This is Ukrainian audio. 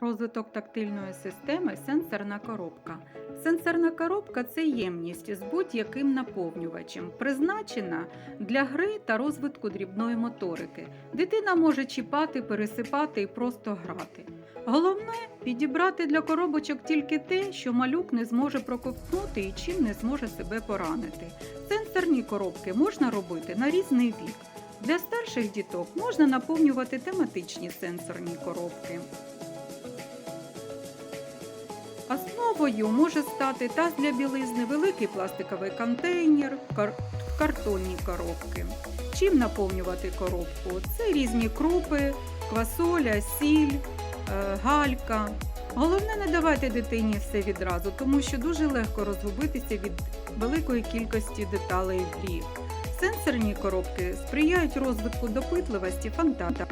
Розвиток тактильної системи сенсорна коробка. Сенсорна коробка це ємність з будь-яким наповнювачем, призначена для гри та розвитку дрібної моторики. Дитина може чіпати, пересипати і просто грати. Головне підібрати для коробочок тільки те, що малюк не зможе проковтнути і чим не зможе себе поранити. Сенсорні коробки можна робити на різний вік. Для старших діток можна наповнювати тематичні сенсорні коробки. Основою може стати таз для білизни, великий пластиковий контейнер, кар- картонні коробки. Чим наповнювати коробку? Це різні крупи, квасоля, сіль, е, галька. Головне не давайте дитині все відразу, тому що дуже легко розгубитися від великої кількості деталей в грі. Сенсорні коробки сприяють розвитку допитливості, фантазії.